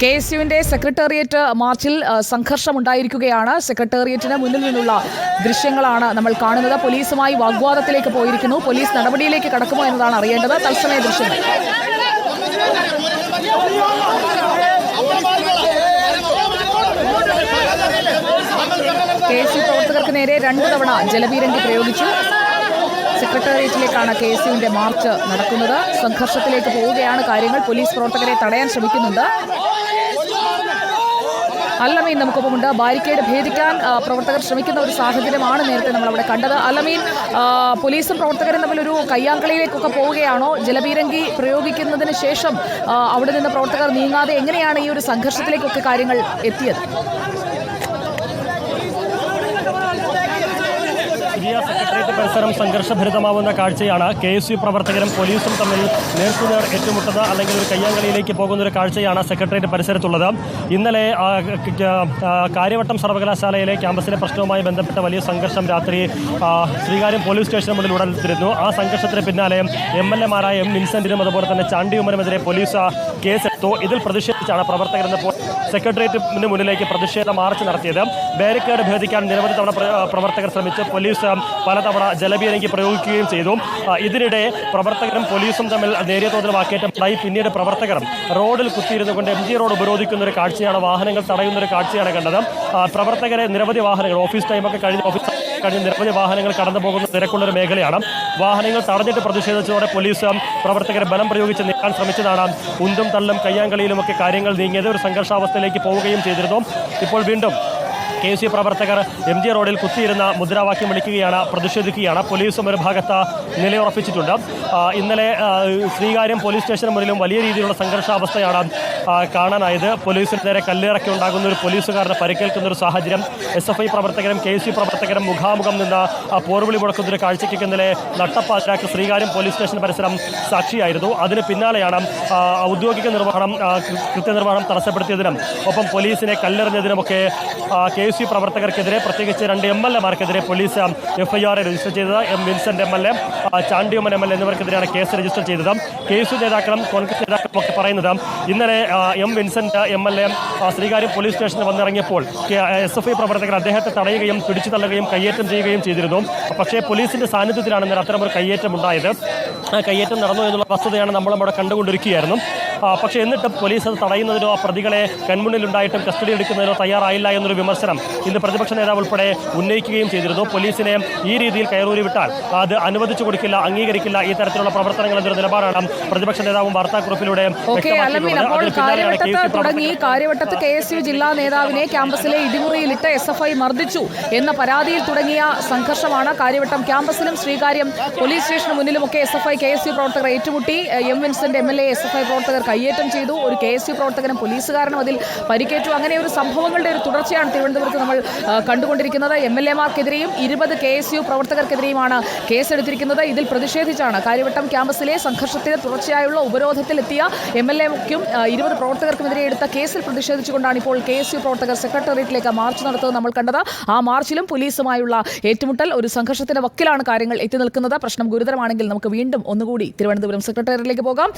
K S യുവിന്റെ secretariat മാർച്ചിൽ സംഘർഷം ഉണ്ടായിരിക്കുകയാണ് സെക്രട്ടേറിയറ്റിന് മുന്നിൽ നിന്നുള്ള ദൃശ്യങ്ങളാണ് നമ്മൾ കാണുന്നത്. പോലീസുമായി വാഗ്വാദത്തിലേക്ക് പോയിരിക്കുന്നു. പോലീസ് നടപടിയിലേക്ക് കടക്കുമോ എന്നതാണ് അറിയേണ്ടത്. തത്സമയ ദൃശ്യങ്ങൾ. കെ എസ് യു പ്രവർത്തകർക്ക് നേരെ രണ്ടു തവണ ജലപീരങ്കി പ്രയോഗിച്ചു. സെക്രട്ടേറിയറ്റിലേക്കാണ് കെ എസ് യുവിന്റെ മാർച്ച് നടക്കുന്നത്. സംഘർഷത്തിലേക്ക് പോവുകയാണ് കാര്യങ്ങൾ. പോലീസ് പ്രവർത്തകരെ തടയാൻ ശ്രമിക്കുന്നുണ്ട്. അലമീൻ നമുക്കൊപ്പമുണ്ട്. ബാരിക്കേഡ് ഭേദിക്കാൻ പ്രവർത്തകർ ശ്രമിക്കുന്ന ഒരു സാഹചര്യമാണ് നേരത്തെ നമ്മൾ അവിടെ കണ്ടത്. അലമീൻ പോലീസും പ്രവർത്തകരും തമ്മിലൊരു കയ്യാങ്കളിയിലേക്കൊക്കെ പോവുകയാണോ? ജലപീരങ്കി പ്രയോഗിക്കുന്നതിന് ശേഷം അവിടെ നിന്ന് പ്രവർത്തകർ നീങ്ങാതെ എങ്ങനെയാണ് ഈ ഒരു സംഘർഷത്തിലേക്കൊക്കെ കാര്യങ്ങൾ എത്തിയത്? പരിസരം സംഘർഷഭരിതമാവുന്ന കാഴ്ചയാണ് കെ എസ് യു പ്രവർത്തകരും പോലീസും തമ്മിൽ നേർക്കുനേർ ഏറ്റുമുട്ടത് അല്ലെങ്കിൽ ഒരു കയ്യാങ്കളിയിലേക്ക് പോകുന്ന ഒരു കാഴ്ചയാണ് സെക്രട്ടേറിയറ്റ് പരിസരത്തുള്ളത്. ഇന്നലെ കാര്യവട്ടം സർവകലാശാലയിലെ ക്യാമ്പസിലെ പ്രശ്നവുമായി ബന്ധപ്പെട്ട വലിയ സംഘർഷം രാത്രി ശ്രീകാര്യം പോലീസ് സ്റ്റേഷന് മുന്നിൽ ഉടലെടുത്തിരുന്നു ആ സംഘർഷത്തിന് പിന്നാലെ എം എൽ എമാരായ എം വിൻസെന്റിനും അതുപോലെ തന്നെ ചാണ്ടി ഉമ്മനുമെതിരെ പോലീസ് കേസെടുത്തു ഇതിൽ പ്രതിഷേധിച്ചാണ് പ്രവർത്തകർ ഇന്ന് പോ- സെക്രട്ടേറിയറ്റിന് മുന്നിലേക്ക് പ്രതിഷേധ മാർച്ച് നടത്തിയത്. ബാരിക്കേഡ് ഭേദിക്കാൻ നിരവധി തവണ പ്ര- പ്രവർത്തകർ ശ്രമിച്ച് പോലീസ് പലതവണ ജലബീരങ്കി പ്രയോഗിക്കുകയും ചെയ്തു. ഇതിനിടെ പ്രവർത്തകരും പോലീസും തമ്മിൽ നേരിയ തോതിൽ വാക്കേറ്റമുണ്ടായി. പിന്നീട് പ്രവർത്തകർ റോഡിൽ കുത്തിയിരുന്നു കൊണ്ട് എം ജി റോഡ് ഉപരോധിക്കുന്ന ഒരു കാഴ്ചയാണ് വാഹനങ്ങൾ തടയുന്ന ഒരു കാഴ്ചയാണ് കണ്ടത്. പ്രവർത്തകരെ നിരവധി വാഹനങ്ങൾ ഓഫീസ് ടൈമൊക്കെ കഴിഞ്ഞ് ഓഫീസ് കഴിഞ്ഞ് നിരവധി വാഹനങ്ങൾ കടന്നു പോകുന്ന തിരക്കുള്ള ഒരു മേഖലയാണ്. വാഹനങ്ങൾ തടഞ്ഞിട്ട് പ്രതിഷേധിച്ചതോടെ പോലീസ് പ്രവർത്തകരെ ബലം പ്രയോഗിച്ച് നീക്കാൻ ശ്രമിച്ചതാണ്. ഉന്തും തള്ളും കയ്യാങ്കളിയിലുമൊക്കെ കാര്യങ്ങൾ നീങ്ങിയത് ഒരു സംഘർഷാവസ്ഥയിലേക്ക് പോവുകയും ചെയ്തിരുന്നു. ഇപ്പോൾ വീണ്ടും കെ സി പ്രവർത്തകർ എം ജി റോഡിൽ കുത്തിയിരുന്ന മുദ്രാവാക്യം വിളിക്കുകയാണ് പ്രതിഷേധിക്കുകയാണ്. പോലീസും ഒരു ഭാഗത്ത് നിലയുറപ്പിച്ചിട്ടുണ്ട്. ഇന്നലെ ശ്രീകാര്യം പോലീസ് സ്റ്റേഷന് മുന്നിലും വലിയ രീതിയിലുള്ള സംഘർഷാവസ്ഥയാണ് കാണാനായത്. പോലീസിന് നേരെ കല്ലിറക്കി ഉണ്ടാകുന്ന ഒരു പോലീസുകാരനെ പരിക്കേൽക്കുന്ന ഒരു സാഹചര്യം. എസ് എഫ് ഐ പ്രവർത്തകരും കെ സി പ്രവർത്തകരും മുഖാമുഖം നിന്ന് പോർവിളി മുടക്കുന്ന ഒരു കാഴ്ചയ്ക്ക് ഇന്നലെ നട്ടപ്പാതിരാക്ക് ശ്രീകാര്യം പോലീസ് സ്റ്റേഷൻ പരിസരം സാക്ഷിയായിരുന്നു. അതിന് പിന്നാലെയാണ് ഔദ്യോഗിക നിർവഹണം കൃത്യനിർവഹണം തടസ്സപ്പെടുത്തിയതിനും ഒപ്പം പോലീസിനെ കല്ലെറിഞ്ഞതിനുമൊക്കെ കെ എസ് യു പ്രവർത്തകർക്കെതിരെ പ്രത്യേകിച്ച് രണ്ട് എം എൽ എമാർക്കെതിരെ പോലീസ് എഫ്ഐആർ രജിസ്റ്റർ ചെയ്തത്. M Vincent M L A Chandy Oommen M L എന്നിവർക്കെതിരെയാണ് case register ചെയ്തത്. കെ എസ് യു നേതാക്കളും കോൺഗ്രസ് നേതാക്കളും ഒക്കെ പറയുന്നത് ഇന്നലെ M Vincent M L A Sreekaryam police സ്റ്റേഷനിൽ വന്നിറങ്ങിയപ്പോൾ എസ് എഫ് ഐ പ്രവർത്തകർ അദ്ദേഹത്തെ തടയുകയും പിടിച്ചു തള്ളുകയും കയ്യേറ്റം ചെയ്യുകയും ചെയ്തിരുന്നു. പക്ഷേ പോലീസിന്റെ സാന്നിധ്യത്തിലാണ് ഇന്നലെ അത്തരമൊരു കയ്യേറ്റം ഉണ്ടായത് കയ്യേറ്റം നടന്നു എന്നുള്ള വസ്തുതയാണ് നമ്മൾ അവിടെ കണ്ടുകൊണ്ടിരിക്കുകയായിരുന്നു. പക്ഷേ എന്നിട്ടും പോലീസ് അത് തടയുന്നതിനോ ആ പ്രതികളെ കൺമുന്നിലുണ്ടായിട്ടും കസ്റ്റഡി എടുക്കുന്നതിനോ തയ്യാറായില്ല എന്നൊരു വിമർശനം ഇന്ന് പ്രതിപക്ഷ നേതാവ് ഉൾപ്പെടെ ഉന്നയിക്കുകയും ചെയ്തിരുന്നു. പോലീസിനെ ഈ രീതിയിൽ കയറൂരി വിട്ടാൽ അത് അനുവദിച്ചു കൊടുക്കില്ല അംഗീകരിക്കില്ല ഈ തരത്തിലുള്ള പ്രവർത്തനങ്ങൾ എന്നൊരു നിലപാടാണ് പ്രതിപക്ഷ നേതാവും വാർത്താക്കുറിപ്പിലൂടെ തുടങ്ങി. കാര്യവട്ടത്ത് കെ എസ് യു ജില്ലാ നേതാവിനെ ക്യാമ്പസിലെ ഇടിമുറിയിലിട്ട് എസ് എഫ് ഐ മർദ്ദിച്ചു എന്ന പരാതിയിൽ തുടങ്ങിയ സംഘർഷമാണ്. കാര്യവട്ടം ക്യാമ്പസിലും ശ്രീകാര്യം പോലീസ് സ്റ്റേഷന് മുന്നിലുമൊക്കെ S F I K S U പ്രവർത്തകർ ഏറ്റുമുട്ടി. M Vincent M L A S F I പ്രവർത്തകർ കയ്യേറ്റം ചെയ്തു. ഒരു കെ എസ് യു പ്രവർത്തകനും പോലീസുകാരനും അതിൽ പരിക്കേറ്റു. അങ്ങനെ ഒരു സംഭവങ്ങളുടെ ഒരു തുടർച്ചയാണ് തിരുവനന്തപുരത്ത് നമ്മൾ കണ്ടുകൊണ്ടിരിക്കുന്നത്. എം എൽ എമാർക്കെതിരെയും ഇരുപത് കെ എസ് യു പ്രവർത്തകർക്കെതിരെയുമാണ് കേസെടുത്തിരിക്കുന്നത്. ഇതിൽ പ്രതിഷേധിച്ചാണ് കാര്യവട്ടം ക്യാമ്പസിലെ സംഘർഷത്തിന് തുടർച്ചയായുള്ള ഉപരോധത്തിലെത്തിയ എം എൽ എക്കും ഇരുപത് പ്രവർത്തകർക്കുമെതിരെ എടുത്ത കേസിൽ പ്രതിഷേധിച്ചുകൊണ്ടാണ് ഇപ്പോൾ കെ എസ് യു പ്രവർത്തകർ സെക്രട്ടേറിയറ്റിലേക്ക് മാർച്ച് നടത്തുന്നത് നമ്മൾ കണ്ടത്. ആ മാർച്ചിലും പോലീസുമായുള്ള ഏറ്റുമുട്ടൽ ഒരു സംഘർഷത്തിന്റെ വക്കിലാണ് കാര്യങ്ങൾ എത്തി നിൽക്കുന്നത്. പ്രശ്നം ഗുരുതരമാണെങ്കിൽ നമുക്ക് വീണ്ടും ഒന്നുകൂടി തിരുവനന്തപുരം സെക്രട്ടേറിയറ്റിലേക്ക് പോകാം.